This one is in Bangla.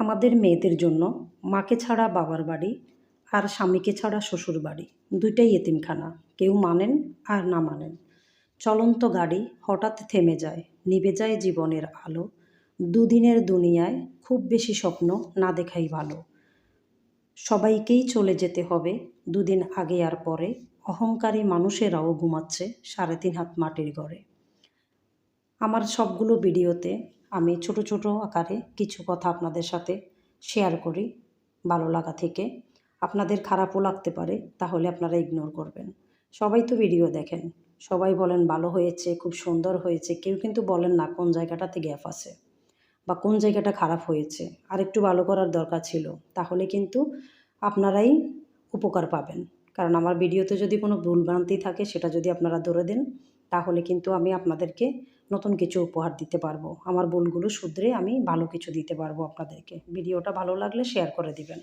আমাদের মেয়েদের জন্য মাকে ছাড়া বাবার বাড়ি আর স্বামীকে ছাড়া শ্বশুর বাড়ি। দুইটাই এতিমখানা। কেউ মানেন আর না মানেন। চলন্ত গাড়ি হঠাৎ থেমে যায়, নিভে যায় জীবনের আলো। দুদিনের দুনিয়ায় খুব বেশি স্বপ্ন না দেখাই ভালো। সবাইকেই চলে যেতে হবে, দুদিন আগে আর পরে। অহংকারী মানুষেরাও ঘুমাচ্ছে সাড়ে তিন হাত মাটির ঘরে। আমার সবগুলো ভিডিওতে আমি ছোট ছোট আকারে কিছু কথা আপনাদের সাথে শেয়ার করি ভালো লাগা থেকে। আপনাদের খারাপও লাগতে পারে, তাহলে আপনারা ইগনোর করবেন। সবাই তো ভিডিও দেখেন। সবাই বলেন, ভালো হয়েছে, খুব সুন্দর হয়েছে। কেউ কিন্তু বলেন না, কোন জায়গাটাতে গ্যাপ আছে? বা, কোন জায়গাটা খারাপ হয়েছে? আর একটু ভালো করার দরকার ছিল। তাহলে কিন্তু আপনারাই উপকার পাবেন। কারণ আমার ভিডিওতে যদি কোনো ভুলভ্রান্তি থাকে, সেটা যদি আপনারা ধরে দেন, তাহলে কিন্তু আমি আপনাদেরকে নতুন কিছু উপহার দিতে পারব। আমার ভুলগুলো শুধরে আমি ভালো কিছু দিতে পারব আপনাদেরকে। ভিডিওটা ভালো লাগলে শেয়ার করে দিবেন।